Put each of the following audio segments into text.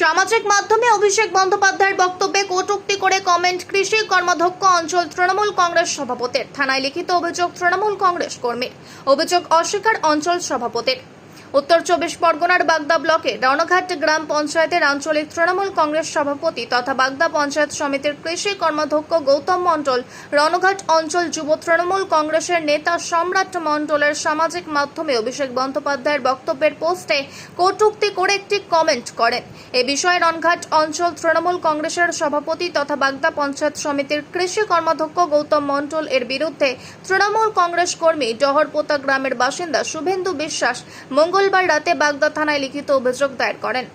সামাজিক মাধ্যমে অভিষেক বন্দ্যোপাধ্যায়ের বক্তব্যে কটুক্তি করে কমেন্ট কৃষি কর্মাধ্যক্ষ অঞ্চল তৃণমূল কংগ্রেস সভাপতির। থানায় লিখিত অভিযোগ তৃণমূল কংগ্রেস কর্মীর। অভিযোগ অস্বীকার অঞ্চল সভাপতির। উত্তর চব্বিশ পরগনার বাগদা ব্লকে রণঘাট গ্রাম পঞ্চায়েতের আঞ্চলিক তৃণমূল কংগ্রেস সভাপতি তথা বাগদা পঞ্চায়েত সমিতির কৃষি কর্মাধ্যক্ষ গৌতম মণ্ডল রণঘাট অঞ্চল যুব তৃণমূল কংগ্রেসের নেতা সম্রাট মণ্ডলের সামাজিক মাধ্যমে অভিষেক বন্দ্যোপাধ্যায়ের বক্তব্যের পোস্টে কটূক্তি করে একটি কমেন্ট করেন। এ বিষয়ে রণঘাট অঞ্চল তৃণমূল কংগ্রেসের সভাপতি তথা বাগদা পঞ্চায়েত সমিতির কৃষি কর্মাধ্যক্ষ গৌতম মণ্ডল এর বিরুদ্ধে তৃণমূল কংগ্রেস কর্মী ডহরপোতা গ্রামের বাসিন্দা শুভেন্দু বিশ্বাস মঙ্গলবার রাতে বাগদা থানায় লিখিত অভিযোগ দায়ের করেন।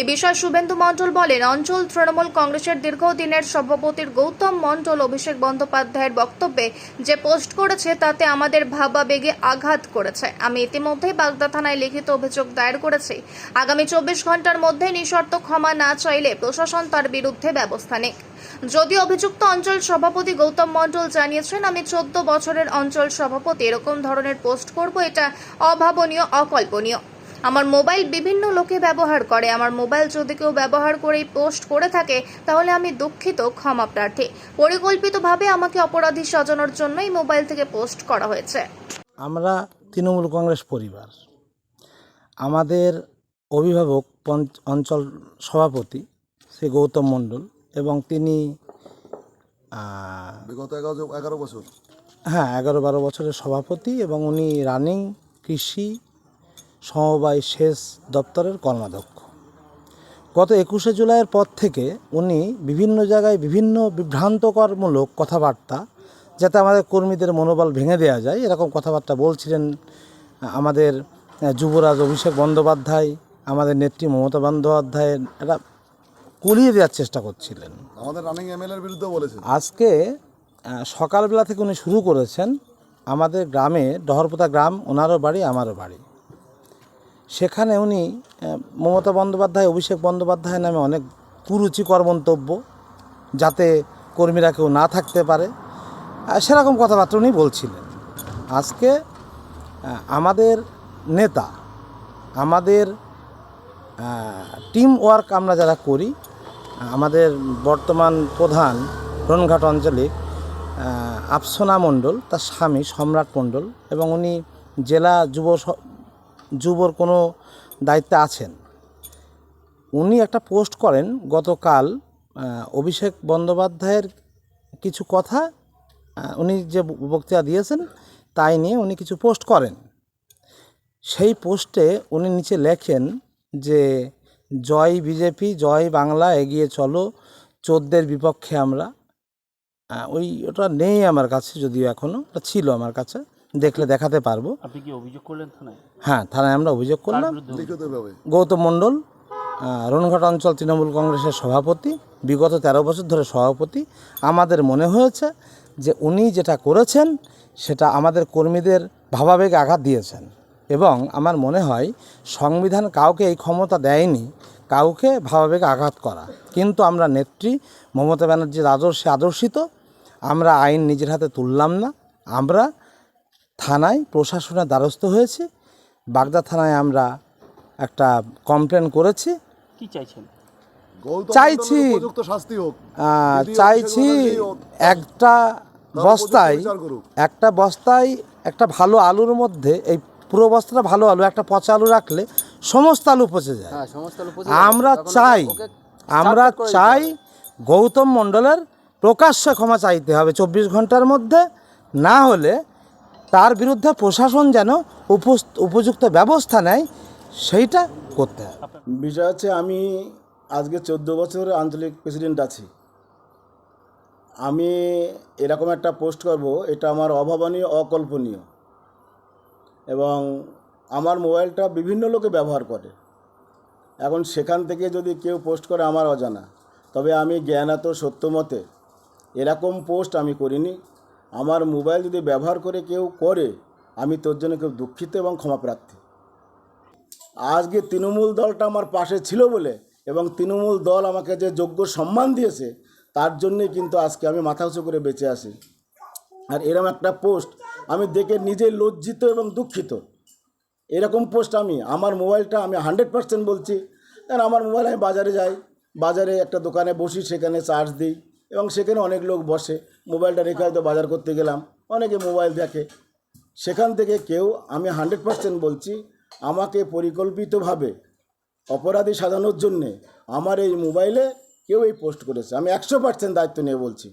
এ বিষয়ে শুভেন্দু মণ্ডল বলেন, অঞ্চল তৃণমূল কংগ্রেসের দীর্ঘদিনের সভাপতির গৌতম মণ্ডল, অভিষেক বন্দ্যোপাধ্যায়ের বক্তব্যে যে পোস্ট করেছে তাতে আমাদের ভাবাবেগে আঘাত করেছে। আমি ইতিমধ্যেই বাগদা থানায় লিখিত অভিযোগ দায়ের করেছি। আগামী চব্বিশ ঘণ্টার মধ্যে নিঃশর্ত ক্ষমা না চাইলে প্রশাসন তার বিরুদ্ধে ব্যবস্থা নেক। যদিও অভিযুক্ত অঞ্চল সভাপতি গৌতম মণ্ডল জানিয়েছেন, আমি চোদ্দ বছরের অঞ্চল সভাপতি, এরকম ধরনের পোস্ট করব, এটা অভাবনীয়, অকল্পনীয়। আমার মোবাইল বিভিন্ন লোকে ব্যবহার করে, আমার মোবাইল যদি কেউ ব্যবহার করে পোস্ট করে থাকে, তাহলে আমি দুঃখিত, ক্ষমা প্রার্থী। পরিকল্পিতভাবে আমাকে অপরাধী সাজানোর জন্য এই মোবাইল থেকে পোস্ট করা হয়েছে। আমরা তৃণমূল কংগ্রেস পরিবার। আমাদের অভিভাবক অঞ্চল সভাপতি শ্রী গৌতম মণ্ডল এবং তিনি বিগত এগারো এগারো বছর? হ্যাঁ এগারো বারো বছরের সভাপতি এবং উনি রানিং কৃষি সমবায় সেচ দপ্তরের কর্মাধ্যক্ষ। গত একুশে জুলাইয়ের পর থেকে উনি বিভিন্ন জায়গায় বিভিন্ন বিভ্রান্তকরমূলক কথাবার্তা যাতে আমাদের কর্মীদের মনোবল ভেঙে দেওয়া যায় এরকম কথাবার্তা বলছিলেন আমাদের যুবরাজ অভিষেক বন্দ্যোপাধ্যায় আমাদের নেত্রী মমতা বন্দ্যোপাধ্যায়ের এটা কুলিয়ে দেওয়ার চেষ্টা করছিলেন। আমাদের রানিং এমএলএ এর বিরুদ্ধে বলেছেন। আজকে সকালবেলা থেকে উনি শুরু করেছেন আমাদের গ্রামে ডহরপোতা গ্রাম ওনারও বাড়ি আমারও বাড়ি। সেখানে উনি মমতা বন্দ্যোপাধ্যায় অভিষেক বন্দ্যোপাধ্যায় নামে অনেক কুরুচিকর মন্তব্য যাতে কর্মীরা কেউ না থাকতে পারে। সেরকম কথাবার্তা উনি বলছিলেন। আজকে আমাদের নেতা আমাদের টিম ওয়ার্ক আমরা যারা করি আমাদের বর্তমান প্রধান রনঘাট আঞ্চলিক আফসোনা মণ্ডল, তার স্বামী সম্রাট মণ্ডল এবং উনি জেলা যুব যুবর কোনো দায়িত্বে আছেন। উনি একটা পোস্ট করেন গতকাল অভিষেক বন্দ্যোপাধ্যায়ের কিছু কথা উনি যে বক্তৃতা দিয়েছেন তাই নিয়ে উনি কিছু পোস্ট করেন। সেই পোস্টে উনি নিচে লেখেন যে জয় বিজেপি জয় বাংলা এগিয়ে চলো। চোদ্দের বিপক্ষে আমরা। ওই ওটা নেই আমার কাছে যদিও এখনও ওটা ছিল আমার কাছে। দেখলে দেখাতে পারব। আপনি কি অভিযোগ করলেন থানায়? হ্যাঁ থানায় আমরা অভিযোগ করলাম। গৌতম মণ্ডল আহ, রণঘাট অঞ্চল তৃণমূল কংগ্রেসের সভাপতি বিগত তেরো বছর ধরে সভাপতি। আমাদের মনে হয়েছে যে উনি যেটা করেছেন সেটা আমাদের কর্মীদের ভাবাবেগে আঘাত দিয়েছেন। এবং আমার মনে হয় সংবিধান কাউকে এই ক্ষমতা দেয়নি কাউকে ভাবাবেগে আঘাত করা। কিন্তু আমরা নেত্রী মমতা ব্যানার্জির আদর্শে আদর্শিত। আমরা আইন নিজের হাতে তুললাম না। আমরা থানায় প্রশাসনের দ্বারস্থ হয়েছি। বাগদা থানায় আমরা একটা কমপ্লেন করেছি। কি চাইছেন? চাইছি। শাস্তি হোক চাইছি একটা বস্তায়। একটা বস্তায় একটা ভালো আলুর মধ্যে এই পুরো বস্তাটা ভালো আলু একটা পচা আলু রাখলে সমস্ত আলু পচে যায়। আমরা চাই আমরা চাই গৌতম মণ্ডলের প্রকাশ্যে ক্ষমা চাইতে হবে চব্বিশ ঘণ্টার মধ্যে। না হলে তার বিরুদ্ধে প্রশাসন যেন উপস- উপযুক্ত ব্যবস্থা নেয় সেইটা করতে হবে। বিষয় হচ্ছে আমি আজকে চোদ্দ বছর আঞ্চলিক প্রেসিডেন্ট আছি। আমি এরকম একটা পোস্ট করব এটা আমার অভাবনীয় অকল্পনীয়। এবং আমার মোবাইলটা বিভিন্ন লোকে ব্যবহার করে। এখন সেখান থেকে যদি কেউ পোস্ট করে আমার অজানা, তবে আমি জ্ঞানাত সত্য মতে এরকম পোস্ট আমি করিনি। আমার মোবাইল যদি ব্যবহার করে কেউ করে, আমি তোর জন্য খুব দুঃখিত এবং ক্ষমাপ্রার্থী আজকে তৃণমূল দলটা আমার পাশে ছিল বলে এবং তৃণমূল দল আমাকে যে যোগ্য সম্মান দিয়েছে, তার জন্যই কিন্তু আজকে আমি মাথা উঁচু করে বেঁচে আসি আর এরকম একটা পোস্ট আমি দেখে নিজে লজ্জিত এবং দুঃখিত। এরকম পোস্ট আমি, আমার মোবাইলটা আমি হান্ড্রেড পার্সেন্ট বলছি। কারণ আমার মোবাইল আমি বাজারে যাই, বাজারে একটা দোকানে বসি, সেখানে চার্জ দিই এবং সেখানে অনেক লোক বসে। মোবাইলটা রেখে হয়তো বাজার করতে গেলাম, অনেকে মোবাইল দেখে। সেখান থেকে কেউ আমি হান্ড্রেড পার্সেন্ট বলছি, আমাকে পরিকল্পিতভাবে অপরাধী সাজানোর জন্যে আমার এই মোবাইলে কেউ এই পোস্ট করেছে। আমি একশো পার্সেন্ট দায়িত্ব নিয়ে বলছি।